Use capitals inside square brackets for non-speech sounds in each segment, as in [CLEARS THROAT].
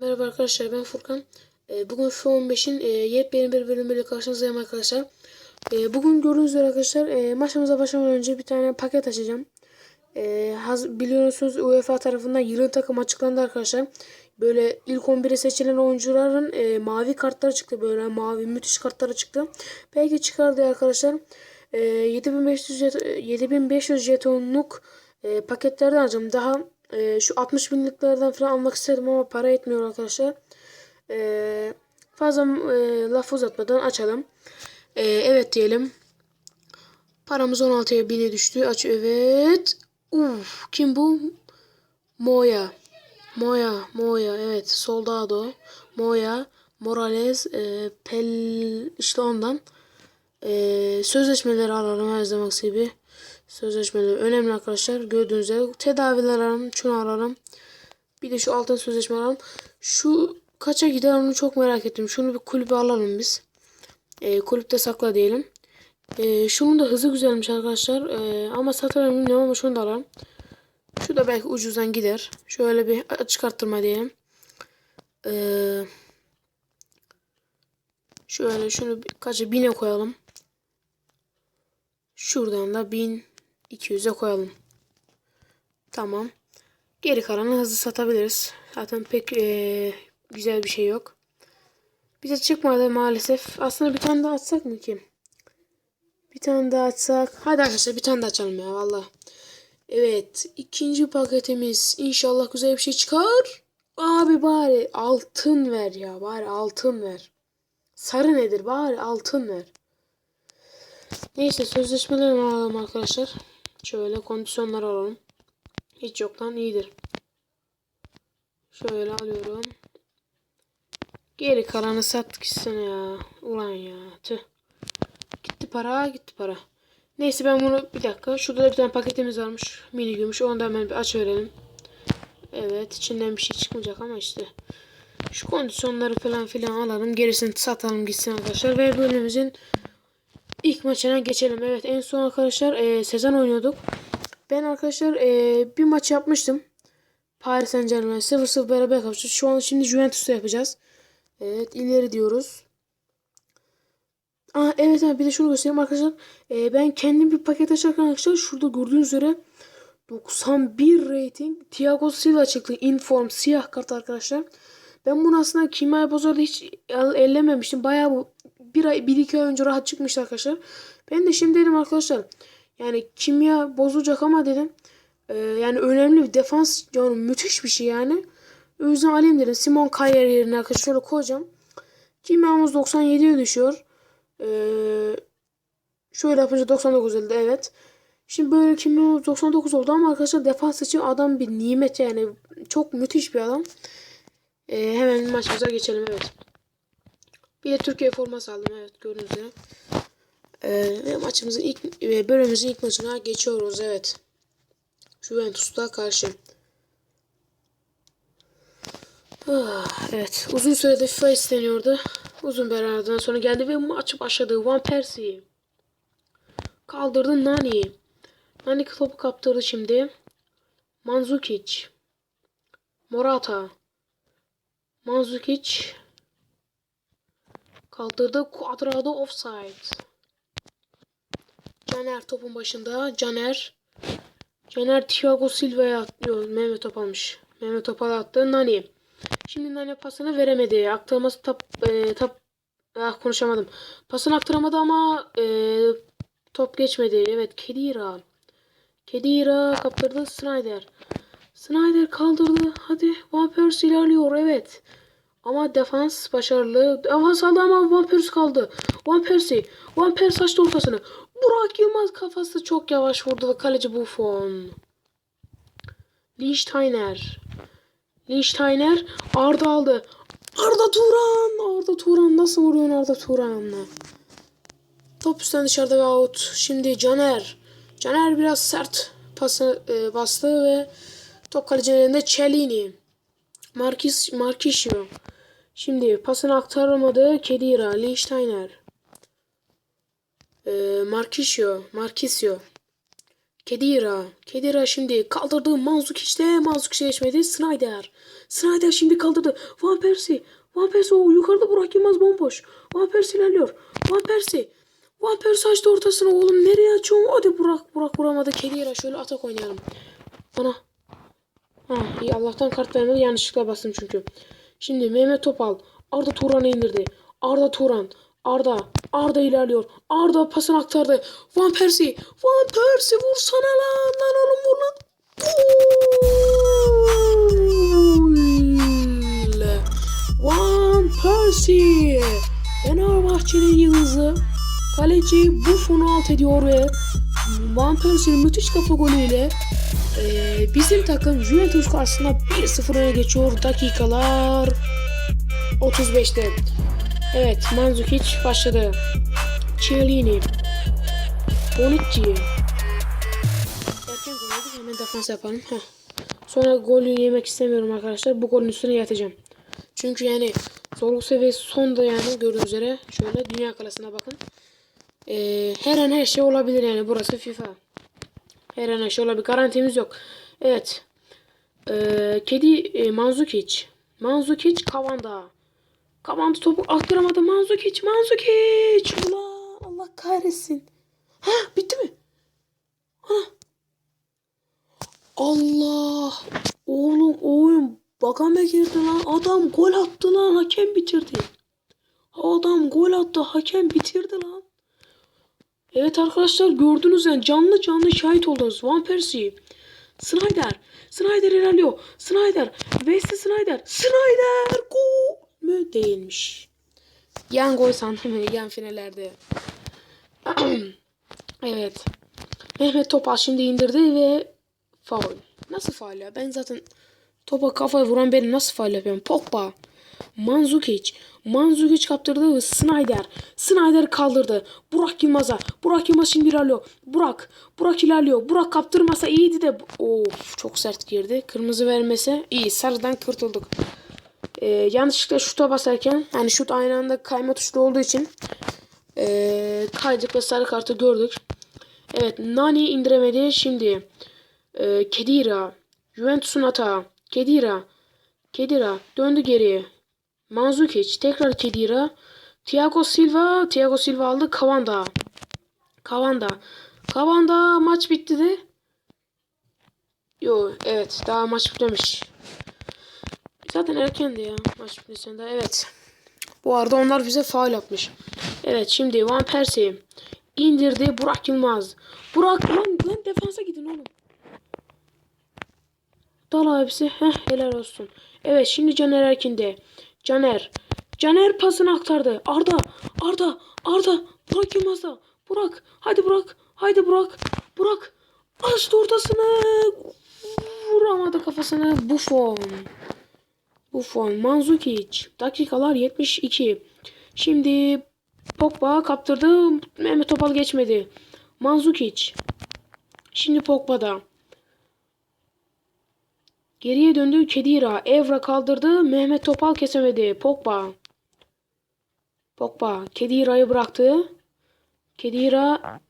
Merhaba arkadaşlar ben Furkan. Ee, Bugün F15'in e, yepyeni bir bölümüyle karşınızdayım arkadaşlar. Ee, Bugün gördüğünüz üzere arkadaşlar e, maçımıza başlamadan önce bir tane paket açacağım. Ee, haz- Biliyorsunuz UEFA tarafından yılın takım açıklandı arkadaşlar. Böyle ilk 11'e seçilen oyuncuların e, mavi kartları çıktı. Böyle mavi müthiş kartları çıktı. Belki çıkar diye arkadaşlar. E, 7500 jet- 7500 jetonluk e, paketlerden alacağım. Daha e, şu 60 binliklerden falan almak istedim ama para etmiyor arkadaşlar. E, fazla e, laf uzatmadan açalım. E, evet diyelim. Paramız 16'ya bine düştü. Aç evet. Uf, kim bu? Moya. Moya, Moya evet. Soldado, Moya, Morales, e, Pel işte ondan. E, sözleşmeleri alalım her zaman gibi. Sözleşmeleri önemli arkadaşlar. Gördüğünüz üzere tedaviler alalım. Şunu alalım. Bir de şu altın sözleşme alalım. Şu kaça gider onu çok merak ettim. Şunu bir kulübe alalım biz. E, kulüpte sakla diyelim. E, şunun da hızı güzelmiş arkadaşlar. E, ama satarım bilmiyorum ama şunu da alalım. Şu da belki ucuzdan gider. Şöyle bir açık diyelim. Ee, şöyle şunu kaça bine koyalım. Şuradan da 1200'e koyalım. Tamam. Geri kalanı hızlı satabiliriz. Zaten pek ee, güzel bir şey yok. Bize çıkmadı maalesef. Aslında bir tane daha açsak mı ki? Bir tane daha açsak. Hadi arkadaşlar bir tane daha açalım ya valla. Evet. ikinci paketimiz. İnşallah güzel bir şey çıkar. Abi bari altın ver ya. Bari altın ver. Sarı nedir? Bari altın ver. Neyse sözleşmeleri alalım arkadaşlar. Şöyle kondisyonlar alalım. Hiç yoktan iyidir. Şöyle alıyorum. Geri kalanı sattık istene ya. Ulan ya. Tüh. Gitti para gitti para. Neyse ben bunu bir dakika. Şurada da bir tane paketimiz varmış. Mini gümüş. Onu da hemen bir aç verelim. Evet içinden bir şey çıkmayacak ama işte. Şu kondisyonları falan filan alalım. Gerisini satalım gitsin arkadaşlar. Ve bölümümüzün ilk maçına geçelim. Evet en son arkadaşlar e, sezon oynuyorduk. Ben arkadaşlar e, bir maç yapmıştım. Paris Saint Germain 0-0 beraber kapıştık. Şu an şimdi Juventus'ta yapacağız. Evet ileri diyoruz. Aa, evet abi bir de şunu göstereyim arkadaşlar. Ee, ben kendim bir paket açarken arkadaşlar şurada gördüğünüz üzere 91 rating Thiago Silva çıktı. Inform siyah kart arkadaşlar. Ben bunu aslında kimya bozarda hiç el- ellememiştim. Bayağı bu bir ay bir iki ay önce rahat çıkmıştı arkadaşlar. Ben de şimdi dedim arkadaşlar. Yani kimya bozulacak ama dedim. e, yani önemli bir defans yani müthiş bir şey yani. O yüzden alayım dedim. Simon Kayer yerine arkadaşlar şöyle koyacağım. Kimyamız 97'ye düşüyor. Ee, şöyle yapınca 99 oldu evet. Şimdi böyle kimya 99 oldu ama arkadaşlar defans için adam bir nimet yani çok müthiş bir adam. Ee, hemen maçımıza geçelim evet. Bir de Türkiye forması aldım evet gördüğünüz üzere. Ve maçımızın ilk e, bölümümüzün ilk maçına geçiyoruz evet. Juventus'ta karşı. Ah, evet uzun süredir FIFA isteniyordu. Uzun bir aradan sonra geldi ve maç başladı. Van Persie. Kaldırdı Nani. Nani topu kaptırdı şimdi. Mandzukic. Morata. Mandzukic. Kaldırdı. Cuadrado offside. Caner topun başında. Caner. Caner Thiago Silva'ya atlıyor. Mehmet top almış. Mehmet topa attı. Nani. Şimdi Nani pasını veremedi. Aktarması tap, e, tap ah konuşamadım. Pasını aktaramadı ama e, top geçmedi. Evet Kedira. Kedira kaptırdı Snyder. Snyder kaldırdı. Hadi Van ilerliyor. Evet. Ama defans başarılı. Defans aldı ama Van kaldı. Van Persie açtı ortasını. Burak Yılmaz kafası çok yavaş vurdu ve kaleci Buffon. Lichtsteiner. Lichtsteiner Arda aldı. Arda Turan. Arda Turan nasıl vuruyorsun Arda Turan'la? Top üstten dışarıda ve out. Şimdi Caner. Caner biraz sert pası e, bastı ve top kalecinin elinde Cellini. Marquis, Marquisio. Şimdi pasını aktaramadı. Kedira. Lichtsteiner. E, Marquisio. Marquisio. Kedira. Kedira şimdi kaldırdı. Manzukic'te. Manzukic geçmedi. Snyder. Snyder şimdi kaldırdı. Van Persie. Van Persie o yukarıda Burak Yılmaz bomboş. Van Persie ilerliyor. Van Persie. Van Persie açtı ortasına oğlum. Nereye açıyorsun? Hadi Burak. Burak vuramadı. Kedira şöyle atak oynayalım. Ana. Ha iyi Allah'tan kart. Yanlışlıkla bastım çünkü. Şimdi Mehmet Topal. Arda Turan'ı indirdi. Arda Turan. Arda. Arda ilerliyor. Arda pasını aktardı. Van Persie. Van Persie vursana lan. Lan oğlum vur lan. Gol. Van Persie. Fenerbahçe'nin yıldızı. Kaleci Buffon'u alt ediyor ve Van Persie'nin müthiş kafa golüyle ee, bizim takım Juventus karşısında 1-0 öne geçiyor. Dakikalar 35'te. Evet Mandzukic başladı. Chiellini. Bonucci. Erken gol yedik hemen defans yapalım. Heh. Sonra golü yemek istemiyorum arkadaşlar. Bu golün üstüne yatacağım. Çünkü yani zorluk seviyesi sonda yani gördüğünüz üzere. Şöyle dünya klasına bakın. Ee, her an her şey olabilir yani burası FIFA. Her an şey olabilir. Garantimiz yok. Evet. Ee, kedi e, Manzukic. Manzukic Kavanda. Kavanda topu attıramadı. Manzukic. Manzukic. Ulan Allah kahretsin. Ha bitti mi? Ha. Allah. Oğlum oyun bakame girdi lan. Adam gol attı lan. Hakem bitirdi. Adam gol attı. Hakem bitirdi lan. Evet arkadaşlar gördünüz yani canlı canlı şahit oldunuz. Van Persie. Snyder. Snyder ilerliyor. Snyder. Wesley Snyder. Snyder. Gol mü? Değilmiş. Yan gol sandım yan finallerde. [CLEARS THROAT] evet. Mehmet Topal şimdi indirdi ve faul. Nasıl faul ya? Ben zaten topa kafaya vuran benim nasıl faul yapıyorum? Pogba. Manzukic. Manzukic kaptırdı ve Snyder. Snyder kaldırdı. Burak Yılmaz'a. Burak Yılmaz şimdi ilerliyor. Burak. Burak ilerliyor. Burak kaptırmasa iyiydi de. Of çok sert girdi. Kırmızı vermese iyi. Sarıdan kurtulduk. Ee, yanlışlıkla şuta basarken yani şut aynı anda kayma tuşlu olduğu için ee, kaydık ve sarı kartı gördük. Evet Nani indiremedi. Şimdi ee, Kedira. Juventus'un hata. Kedira. Kedira döndü geriye. Manzukic tekrar Kedira. Thiago Silva. Thiago Silva aldı. Kavanda. Kavanda. Kavanda maç bitti de. Yo evet daha maç bitmemiş. Zaten erkendi ya maç bitmesinden daha evet. Bu arada onlar bize faul yapmış. Evet şimdi Van Persie indirdi Burak Yılmaz. Burak lan, lan defansa gidin oğlum. Dal abisi. Heh helal olsun. Evet şimdi Caner Erkin'de. Caner. Caner pasını aktardı. Arda. Arda. Arda. Burak Yılmaz'da. Burak. Hadi Burak. Haydi Burak. Burak. Açtı ortasını. Vuramadı kafasını. Buffon. Buffon. Manzukic. Dakikalar 72. Şimdi Pogba kaptırdı. Mehmet Topal geçmedi. Manzukic. Şimdi Pogba'da. Geriye döndü Kedira. Evra kaldırdı. Mehmet Topal kesemedi. Pogba. Pogba. Kedira'yı bıraktı. Kedira.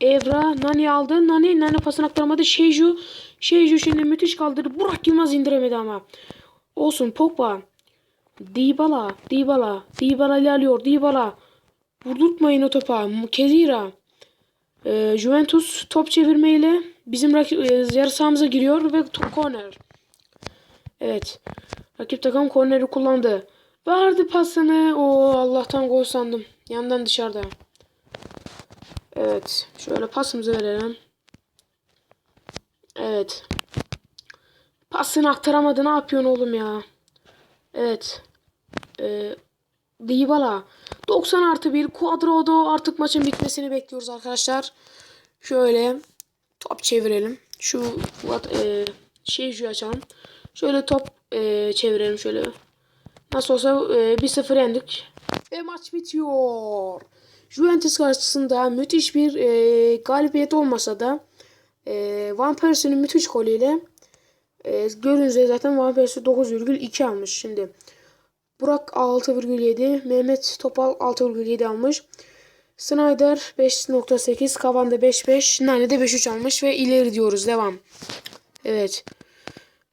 Evra. Nani aldı. Nani. Nani pasını aktaramadı. Şeyju. Şeyju şimdi müthiş kaldırdı. Burak Yılmaz indiremedi ama. Olsun Pogba. Dybala. Dybala. Dybala ilerliyor. Dybala. Vurdurtmayın o topa. Kedira. Ee, Juventus top çevirmeyle bizim rakip, e, yarı sahamıza giriyor ve top corner. Evet. Rakip takım korneri kullandı. Verdi pasını. O Allah'tan gol sandım. Yandan dışarıda. Evet. Şöyle pasımızı verelim. Evet. Pasını aktaramadı. Ne yapıyorsun oğlum ya? Evet. Ee, Dybala. 90 artı 1. Quadrado. Artık maçın bitmesini bekliyoruz arkadaşlar. Şöyle top çevirelim. Şu e, şey açalım. Şöyle top e, çevirelim şöyle. Nasıl olsa e, 1-0 yendik. Ve maç bitiyor. Juventus karşısında müthiş bir e, galibiyet olmasa da e, Van Persie'nin müthiş golüyle e, gördüğünüz zaten Van Persie 9,2 almış şimdi. Burak 6,7, Mehmet Topal 6,7 almış. Snyder 5.8, Kavan da 5.5, Nani de 5.3 almış ve ileri diyoruz. Devam. Evet.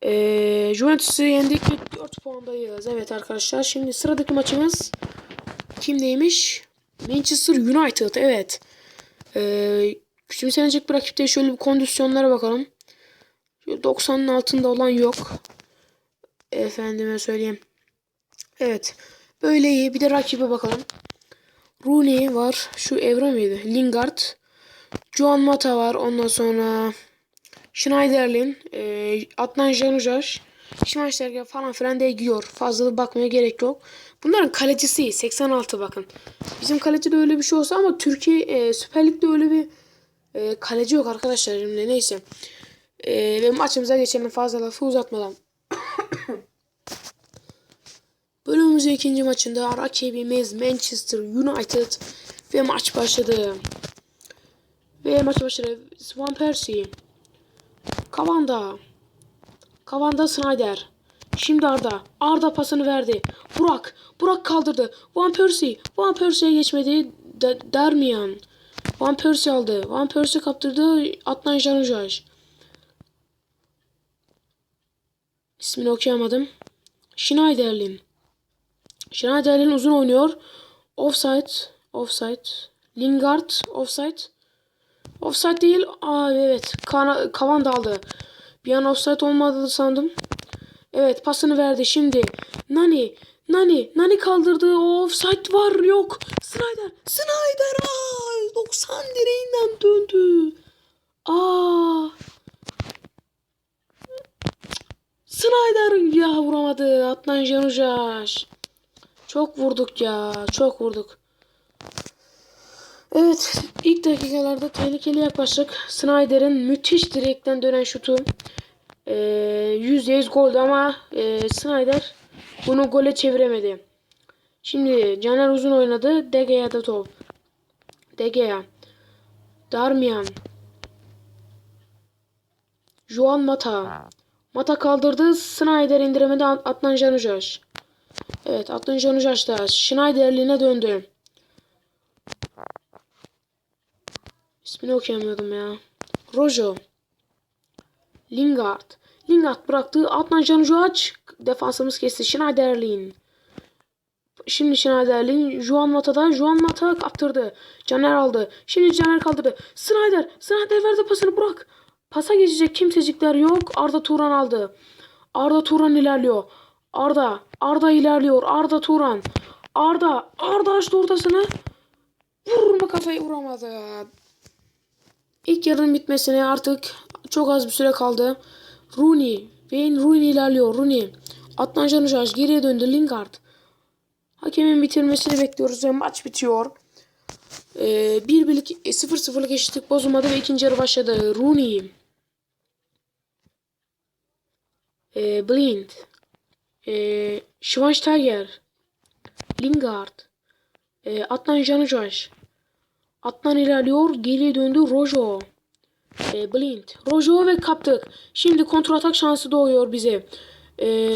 Ee, Juventus'u yendik. 4 puandayız. Evet arkadaşlar. Şimdi sıradaki maçımız kimdeymiş? Manchester United. Evet. Ee, küçümsenecek bir rakip değil. Şöyle bir kondisyonlara bakalım. Şöyle 90'ın altında olan yok. Efendime söyleyeyim. Evet. Böyle iyi. Bir de rakibe bakalım. Rooney var. Şu Evra mıydı? Lingard. Juan Mata var. Ondan sonra Schneiderlin. E, Adnan Janujaj. Schmeichler falan filan de gidiyor. Fazla bakmaya gerek yok. Bunların kalecisi 86 bakın. Bizim kalecide öyle bir şey olsa ama Türkiye e, Süper Lig'de öyle bir e, kaleci yok arkadaşlar. Şimdi neyse. E, ve maçımıza geçelim fazla lafı uzatmadan. [COUGHS] Bölümümüzün ikinci maçında rakibimiz Manchester United ve maç başladı. Ve maç başladı. Van Persie. Kavanda. Kavanda Snyder. Şimdi Arda. Arda pasını verdi. Burak. Burak kaldırdı. Van Persie. Van Persie'ye geçmedi. D- Darmian. Van Persie aldı. Van Persie kaptırdı. Adnan Janujaj. İsmini okuyamadım. Schneiderlin. Schneiderlin uzun oynuyor. Offside. Offside. Lingard. Offside. Offside değil. Aa evet. Kana, Kavan da aldı. Bir an offside olmadığını sandım. Evet pasını verdi şimdi. Nani. Nani. Nani kaldırdı. Offside var yok. Snyder. Snyder. Aa, 90 direğinden döndü. Aa. Snyder ya vuramadı. Adnan Janujaj. Çok vurduk ya. Çok vurduk. Evet. ilk dakikalarda tehlikeli yaklaştık. Snyder'in müthiş direkten dönen şutu. Ee, %100 goldü ama e, Snyder bunu gole çeviremedi. Şimdi Caner uzun oynadı. De Gea'da top. De Gea. Darmian. Juan Mata. Mata kaldırdı. Snyder indiremedi. Adnan Janujaj. Evet Adnan Janujaj da Schneiderlin'e döndü. İsmini okuyamıyordum ya. Rojo. Lingard. Lingard bıraktı. Adnan Janujaj defansımız kesti. Schneiderlin. Şimdi Schneiderlin. Juan Mata'da. Juan Mata kaptırdı. Caner aldı. Şimdi Caner kaldırdı. Snyder. Snyder verdi pasını bırak. Pasa geçecek kimsecikler yok. Arda Turan aldı. Arda Turan ilerliyor. Arda. Arda ilerliyor. Arda Turan. Arda. Arda açtı ortasını. Vurur mu kafayı vuramadı. İlk yarının bitmesine artık çok az bir süre kaldı. Rooney. Wayne Rooney ilerliyor. Rooney. Adnan Janujaj geriye döndü. Lingard. Hakemin bitirmesini bekliyoruz ve maç bitiyor. Ee, bir birlik 0-0'lık eşitlik bozulmadı ve ikinci yarı başladı. Rooney. Ee, Blind. Ee, Schweinsteiger. Lingard. Ee, Adnan Janujaj. Adnan ilerliyor. Geriye döndü. Rojo. Ee, Blind. Rojo ve kaptık. Şimdi kontratak şansı doğuyor bize. Ee,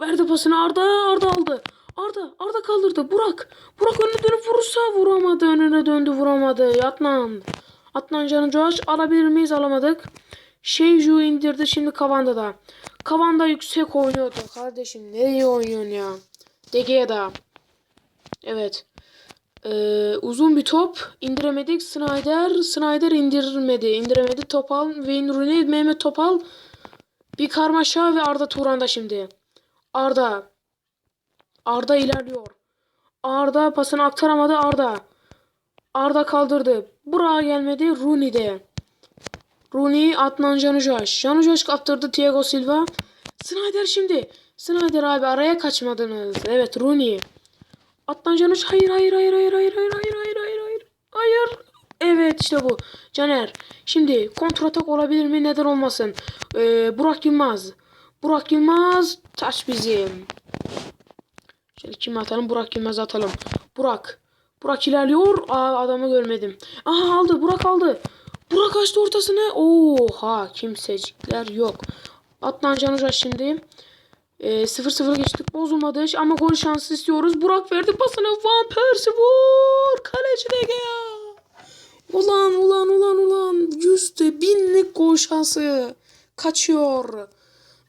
verdi pasını Arda. Arda aldı. Arda. Arda kaldırdı. Burak. Burak önüne dönüp vurursa vuramadı. Önüne döndü vuramadı. Adnan. Adnan Janujaj alabilir miyiz? Alamadık. Şeyju indirdi. Şimdi Kavanda da. Kavanda yüksek oynuyordu. Kardeşim nereye oynuyorsun ya? Dege'ye Evet. Ee, uzun bir top indiremedik. Snyder Snyder indirmedi. İndiremedi. Topal Wayne Rooney Mehmet Topal bir karmaşa ve Arda Turan'da şimdi. Arda Arda ilerliyor. Arda pasını aktaramadı Arda. Arda kaldırdı. Buraya gelmedi Rooney'de. Rooney Adnan Janujaj. Janujaj kaptırdı Thiago Silva. Snyder şimdi. Snyder abi araya kaçmadınız. Evet Rooney. Adnan Canuş hayır hayır hayır hayır hayır hayır hayır hayır hayır hayır hayır Evet işte bu. Caner. Şimdi kontratak olabilir mi? Neden olmasın? Ee, Burak Yılmaz. Burak Yılmaz taş bizim. Şöyle kimi atalım? Burak Yılmaz atalım. Burak. Burak ilerliyor. Aa, adamı görmedim. Aha aldı. Burak aldı. Burak açtı ortasını. Oha kimsecikler yok. Adnan Canuş şimdi. E, 0-0 geçtik. Bozulmadı ama gol şansı istiyoruz. Burak verdi pasını. Van Persie vur. Kaleci de. Ulan ulan ulan ulan. Yüzde binlik gol şansı. Kaçıyor.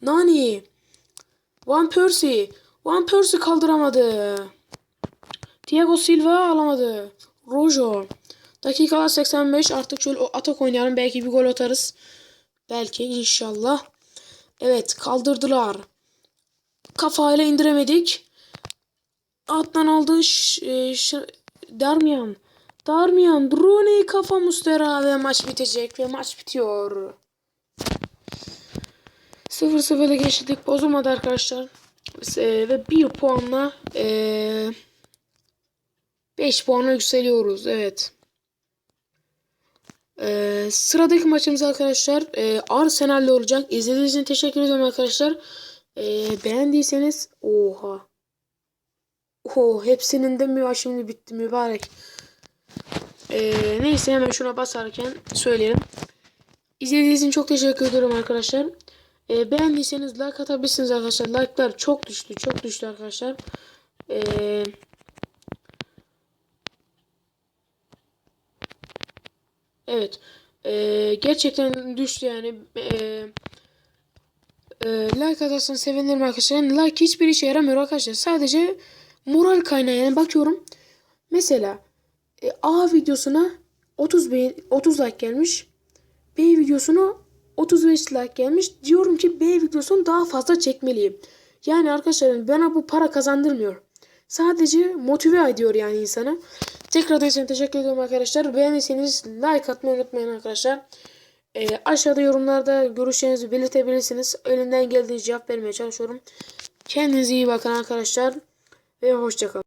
Nani. Van Persie. Van Persie kaldıramadı. Thiago Silva alamadı. Rojo. Dakikalar 85. Artık şöyle atak oynayalım. Belki bir gol atarız. Belki inşallah. Evet kaldırdılar. Kafayla indiremedik. Alttan aldı. Ş- e, Darmian. Darmian. Rooney kafa Mustera ve maç bitecek ve maç bitiyor. 0-0'da geçtik. Bozulmadı arkadaşlar. E, ve bir puanla e, 5 puana yükseliyoruz. Evet. Ee, sıradaki maçımız arkadaşlar e, Arsenal'le olacak. İzlediğiniz için teşekkür ederim arkadaşlar. Ee, beğendiyseniz oha. Oh, hepsinin de mi şimdi bitti mübarek. Ee, neyse hemen şuna basarken söyleyelim. İzlediğiniz için çok teşekkür ederim arkadaşlar. Ee, beğendiyseniz like atabilirsiniz arkadaşlar. Like'lar çok düştü. Çok düştü arkadaşlar. Eee Evet. Ee, gerçekten düştü yani. Ee, e, like atarsanız sevinirim arkadaşlar. Yani like hiçbir işe yaramıyor arkadaşlar. Sadece moral kaynağı yani bakıyorum. Mesela e, A videosuna 30 beğen 30 like gelmiş. B videosuna 35 like gelmiş. Diyorum ki B videosunu daha fazla çekmeliyim. Yani arkadaşlar bana bu para kazandırmıyor. Sadece motive ediyor yani insanı. Tekrar için teşekkür ediyorum arkadaşlar. Beğendiyseniz like atmayı unutmayın arkadaşlar. Ee, aşağıda yorumlarda görüşlerinizi belirtebilirsiniz. Elimden geldiğince cevap vermeye çalışıyorum. Kendinize iyi bakın arkadaşlar. Ve hoşçakalın.